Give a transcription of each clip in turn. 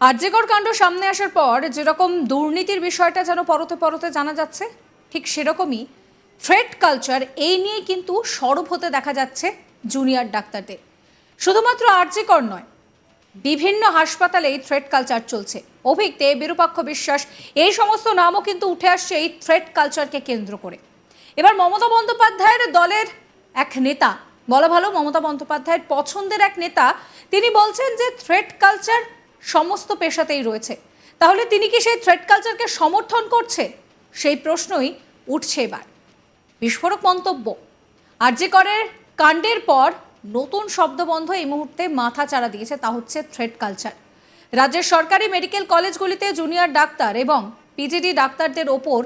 আর্যিকর কাণ্ড সামনে আসার পর যেরকম দুর্নীতির বিষয়টা যেন পরতে পরতে জানা যাচ্ছে, ঠিক সেরকমই থ্রেড কালচার এই নিয়ে কিন্তু সরব হতে দেখা যাচ্ছে জুনিয়র ডাক্তারদের। শুধুমাত্র আর্যিকর নয়, বিভিন্ন হাসপাতালে এই থ্রেড কালচার চলছে। অভিজ্ঞে বিরূপাক্ষ বিশ্বাস, এই সমস্ত নামও কিন্তু উঠে আসছে এই থ্রেড কালচারকে কেন্দ্র করে। এবার মমতা বন্দ্যোপাধ্যায়ের দলের এক নেতা, বলা ভালো মমতা বন্দ্যোপাধ্যায়ের পছন্দের এক নেতা, তিনি বলছেন যে থ্রেড কালচার সমস্ত পেশাতেই রয়েছে। তাহলে তিনি কি সেই থ্রেড কালচারকে সমর্থন করছে? সেই প্রশ্নই উঠছে এবার। বিস্ফোরক মন্তব্য। আর আরজিকরের কাণ্ডের পর নতুন শব্দবন্ধ এই মুহূর্তে মাথা চাড়া দিয়েছে, তা হচ্ছে থ্রেড কালচার রাজ্যের সরকারি মেডিকেল কলেজগুলিতে জুনিয়র ডাক্তার এবং পিজিডি ডাক্তারদের ওপর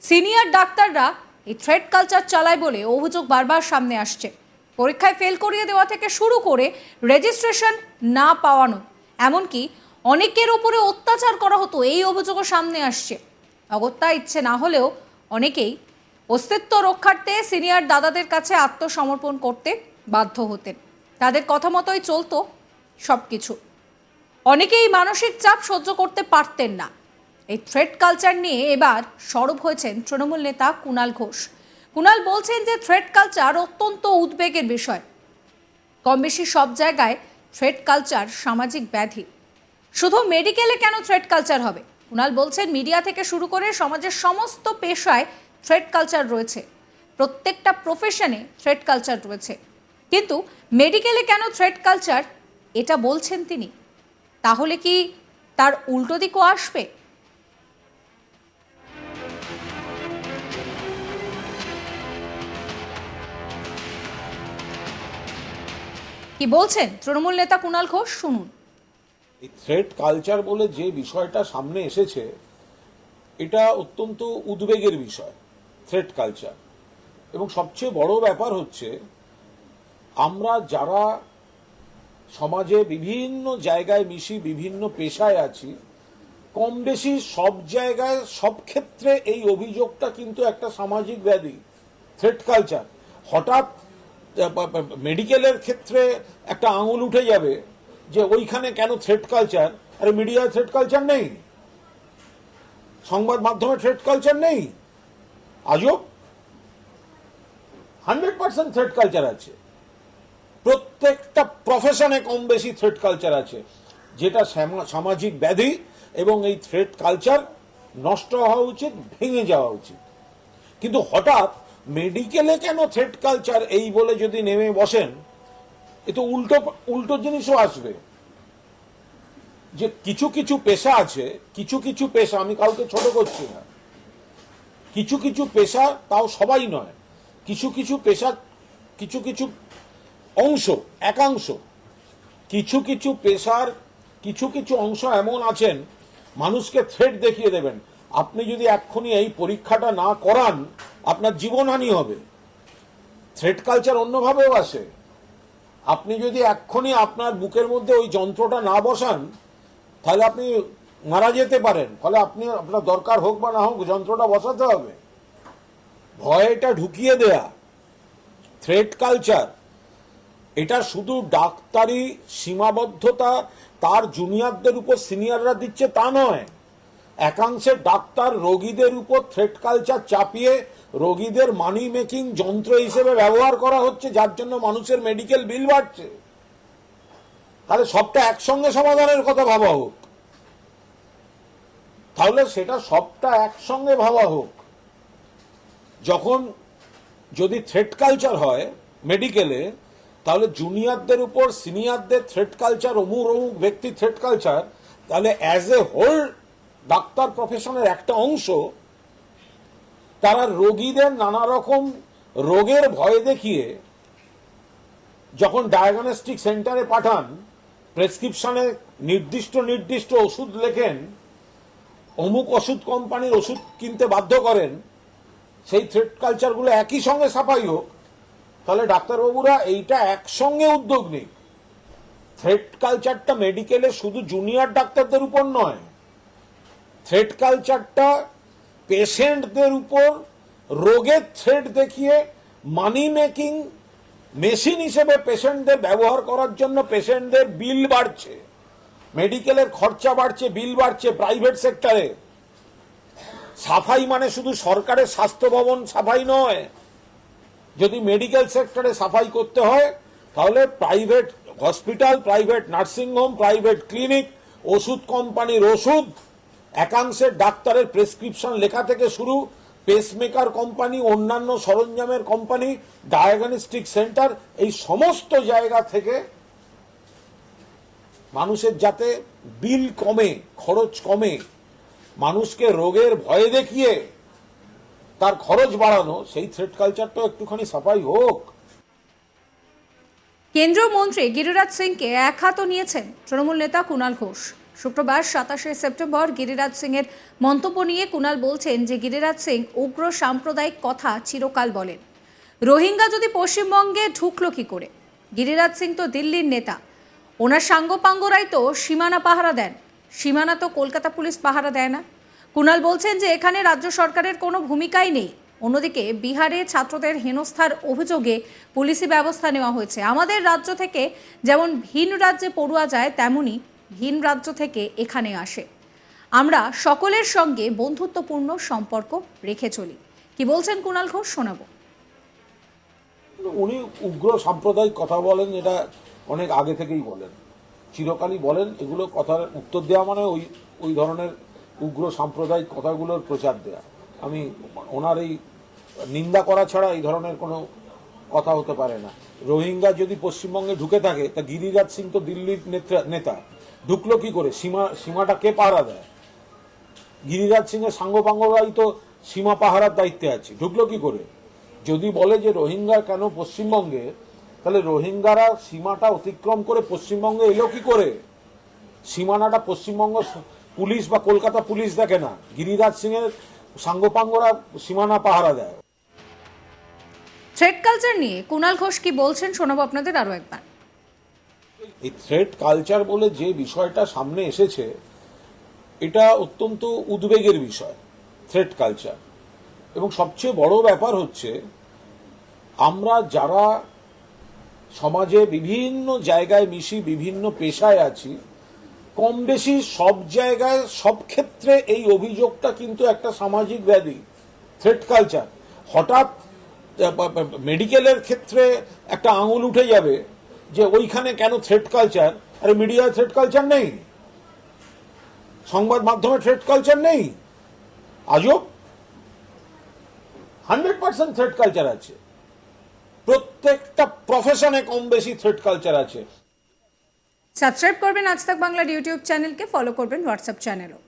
সিনিয়র ডাক্তাররা এই থ্রেড কালচার চালায় বলে অভিযোগ বারবার সামনে আসছে। পরীক্ষায় ফেল করিয়ে দেওয়া থেকে শুরু করে রেজিস্ট্রেশন না পাওয়ানো এমনকি অনেকের ওপরে অত্যাচার করা হতো, এই অভিযোগও সামনে আসছে। অগত্যা ইচ্ছে না হলেও অনেকেই অস্তিত্ব রক্ষার্থে সিনিয়র দাদাদের কাছে আত্মসমর্পণ করতে বাধ্য হতেন। তাদের কথা মতোই চলতো সব কিছু অনেকেই মানসিক চাপ সহ্য করতে পারতেন না। এই থ্রেড কালচার নিয়ে এবার সরব হয়েছেন তৃণমূল নেতা কুণাল ঘোষ। কুণাল বলছেন যে থ্রেড কালচার অত্যন্ত উদ্বেগের বিষয়। কম বেশি সব জায়গায় থ্রেড কালচার সামাজিক ব্যাধি। শুধু মেডিকেলে কেন থ্রেড কালচার হবে? কুণাল বলছেন, মিডিয়া থেকে শুরু করে সমাজের সমস্ত পেশায় থ্রেড কালচার রয়েছে। প্রত্যেকটা প্রফেশনে থ্রেড কালচার রয়েছে। কিন্তু মেডিকেলে কেন থ্রেড কালচার? এটা বলছেন তিনি। তাহলে কি তার উল্টো দিকও আসবে? কি বলছেন? তৃণমূল নেতা কুণাল ঘোষ, শুনুন। এই থ্রেড কালচার বলে যে বিষয়টা সামনে এসেছে, এটা অত্যন্ত উদ্বেগের বিষয় থ্রেড কালচার এবং সবচেয়ে বড় ব্যাপার হচ্ছে, আমরা যারা সমাজে বিভিন্ন জায়গায় মিশি, বিভিন্ন পেশায় আছি, কম বেশি সব জায়গায়, সব ক্ষেত্রে এই অভিযোগটা কিন্তু একটা সামাজিক ব্যাধি থ্রেড কালচার হঠাৎ মেডিকেলের ক্ষেত্রে একটা আঙুল উঠে যাবে যে ওইখানে কেন থ্রেড কালচার আরে মিডিয়ায় থ্রেড কালচার নেই। সংবাদ মাধ্যমে থ্রেড কালচার নেই। আজও হান্ড্রেড পার্সেন্ট থ্রেড কালচার আছে। প্রত্যেকটা প্রফেশনে কম বেশি থ্রেড কালচার আছে। যেটা সামাজিক ব্যাধি এবং এই থ্রেড কালচার নষ্ট হওয়া উচিত, ভেঙে যাওয়া উচিত। কিন্তু হঠাৎ মেডিকেলে কেন থ্রেড কালচার এই বলে যদি নেমে বসেন, এ তো উল্টো উল্টো জিনিসও আসবে। যে কিছু কিছু পেশা আছে, কিছু কিছু পেশা, আমি কাউকে ছোট করছি না। কিছু কিছু পেশা তাও সবাই নয়। কিছু কিছু পেশা, কিছু কিছু অংশ, একাংশ। কিছু কিছু পেশার, কিছু কিছু অংশ এমন আছেন, মানুষকে থ্রেড দেখিয়ে দেবেন। আপনি যদি এক্ষুনি এই পরীক্ষাটা না করান, আপনার জীবনহানি হবে। থ্রেড কালচার অন্যভাবেও আসে। আপনি যদি এক্ষুনি আপনার বুকের মধ্যে ওই যন্ত্রটা না বসান, তাহলে আপনি মারা যেতে পারেন। ফলে আপনি, আপনার দরকার হোক বা না হোক, যন্ত্রটা বসাতে হবে। ভয়টা ঢুকিয়ে দেয়া। থ্রেড কালচার এটা শুধু ডাক্তারি সীমাবদ্ধতা, তার জুনিয়রদের উপর সিনিয়ররা দিচ্ছে তা নয়। একাংশে ডাক্তার রোগীদের উপর থ্রেড কালচার চাপিয়ে রোগীদের মানি মেকিং যন্ত্র হিসেবে ব্যবহার করা হচ্ছে, যার জন্য মানুষের মেডিকেল বিল বাড়ছে। তাহলে সবটা একসঙ্গে সমাধানের কথা ভাবা হোক। তাহলে সেটা সবটা একসঙ্গে ভাবা হোক। যখন যদি থ্রেড কালচার হয় মেডিকেলে তাহলে জুনিয়রদের উপর সিনিয়রদের থ্রেড কালচার অমুক অমুক ব্যক্তি থ্রেড কালচার তাহলে অ্যাজ এ হোল ডাক্তার প্রফেশনের একটা অংশ, তারা রোগীদের নানা রকম রোগের ভয় দেখিয়ে যখন ডায়াগনস্টিক সেন্টারে পাঠান প্রেসক্রিপশনে নির্দিষ্ট নির্দিষ্ট ওষুধ লেখেন, অমুক ওষুধ কোম্পানির ওষুধ কিনতে বাধ্য করেন, সেই থ্রেড কালচারগুলো একই সঙ্গে সাফাই হোক, তাহলে ডাক্তারবাবুরা এইটা একসঙ্গে উদ্যোগ নিক। থ্রেড কালচারটা মেডিকেলে শুধু জুনিয়র ডাক্তারদের উপর নয় থ্রেড কালচারটা পেশেন্টদের উপর, রোগের থ্রেড দেখিয়ে মানি মেকিং মেশিন হিসেবে পেশেন্টদের ব্যবহার করার জন্য পেশেন্টদের বিল বাড়ছে। মেডিকেলের খরচা বাড়ছে বিল বাড়ছে প্রাইভেট সেক্টরে সাফাই মানে শুধু সরকারের স্বাস্থ্য ভবন সাফাই নয়। যদি মেডিকেল সেক্টরে সাফাই করতে হয়, তাহলে private hospital private nursing home private clinic ওষুধ কোম্পানির ওষুধ একাংশের ডাক্তারের প্রেসক্রিপশন লেখা থেকে শুরু পেসমেকার কোম্পানি অন্যান্য সরঞ্জামের কোম্পানি ডায়াগনস্টিক সেন্টার এই সমস্ত জায়গা থেকে মানুষের যাতে বিল কমে, খরচ কমে, মানুষকে রোগের ভয়ে দেখিয়ে তার খরচ বাড়ানো, সেই থ্রেড কালচারটা একটুখানি সাফাই হোক। কেন্দ্রীয় মন্ত্রী গিরিরাজ সিংকে এক হাতও নিয়েছেন তৃণমূল নেতা কুণাল ঘোষ। শুক্রবার সাতাশে সেপ্টেম্বর গিরিরাজ সিংয়ের মন্তব্য নিয়ে কুণাল বলছেন যে গিরিরাজ সিং উগ্র সাম্প্রদায়িক কথা চিরকাল বলেন। রোহিঙ্গা যদি পশ্চিমবঙ্গে ঢুকলো কি করে? গিরিরাজ সিং তো দিল্লির নেতা। ওনার সাঙ্গপাঙ্গরাই তো সীমানা পাহারা দেন। সীমানা তো কলকাতা পুলিশ পাহারা দেয় না। কুণাল বলছেন যে এখানে রাজ্য সরকারের কোনো ভূমিকাই নেই। অন্যদিকে বিহারে ছাত্রদের হেনস্থার অভিযোগে পুলিশি ব্যবস্থা নেওয়া হয়েছে। আমাদের রাজ্য থেকে যেমন ভিন রাজ্যে পড়ুয়া যায় তেমনি ভিন রাজ্য থেকে এখানে আসে। আমরা সকলের সঙ্গে বন্ধুত্বপূর্ণ সম্পর্ক রেখে চলি। কি বলছেন কুণাল ঘোষ, শোনাবো। উনি উগ্র সাম্প্রদায়িক কথা বলেন এটা অনেক আগে থেকেই বলেন। চিরকালই বলেন, এগুলো কথার উত্তর দেওয়া মানে ওই ওই ধরনের উগ্র সাম্প্রদায়িক কথাগুলোর প্রচার দেয়া। আমি ওনার এই নিন্দা করা ছাড়া এই ধরনের কোনো কথা হতে পারে না। রোহিঙ্গা যদি পশ্চিমবঙ্গে ঢুকে থাকে, তা গিরিরাজ সিং তো দিল্লির নেতা- নেতা। ঢুকলো কি করে? সীমা, সীমাটা কে পাহারা দেয়? গিরিরাজ সিং এর সাঙ্গপাঙ্গরাই তো সীমা পাহারার দায়িত্বে আছে। ঢুকলো কি করে? যদি বলে যে রোহিঙ্গা কেন পশ্চিমবঙ্গে, তাহলে রোহিঙ্গারা সীমাটা অতিক্রম করে পশ্চিমবঙ্গে এলো কি করে? সীমানাটা পশ্চিমবঙ্গ পুলিশ বা কলকাতা পুলিশ দেখে না। গিরিরাজ সিং এর সাঙ্গপাঙ্গরা সীমানা পাহারা দেয়। থ্রেড কালচার নিয়ে কুণাল ঘোষ কি বলছেন শোনাবো আপনাদের আরও একবার। এই থ্রেড কালচার বলে যে বিষয়টা সামনে এসেছে, এটা অত্যন্ত উদ্বেগের বিষয় থ্রেড কালচার এবং সবচেয়ে বড় ব্যাপার হচ্ছে, আমরা যারা সমাজে বিভিন্ন জায়গায় মিশি, বিভিন্ন পেশায় আছি কম বেশি সব জায়গায়, সব ক্ষেত্রে এই অভিযোগটা কিন্তু একটা সামাজিক ব্যাধি থ্রেড কালচার হঠাৎ মেডিকেলের ক্ষেত্রে একটা আঙুল উঠে যাবে যে ওইখানে কেন থ্রেড কালচার আরে মিডিয়ায় থ্রেড কালচার নেই। সংবাদ মাধ্যমে থ্রেড কালচার নেই। আজও হান্ড্রেড পার্সেন্ট থ্রেড কালচার আছে। প্রত্যেকটা প্রফেশনে কম বেশি থ্রেড কালচার আছে। সাবস্ক্রাইব করবেন আজ তাক বাংলার ইউটিউব চ্যানেলকে ফলো করবেন হোয়াটসঅ্যাপ চ্যানেলও।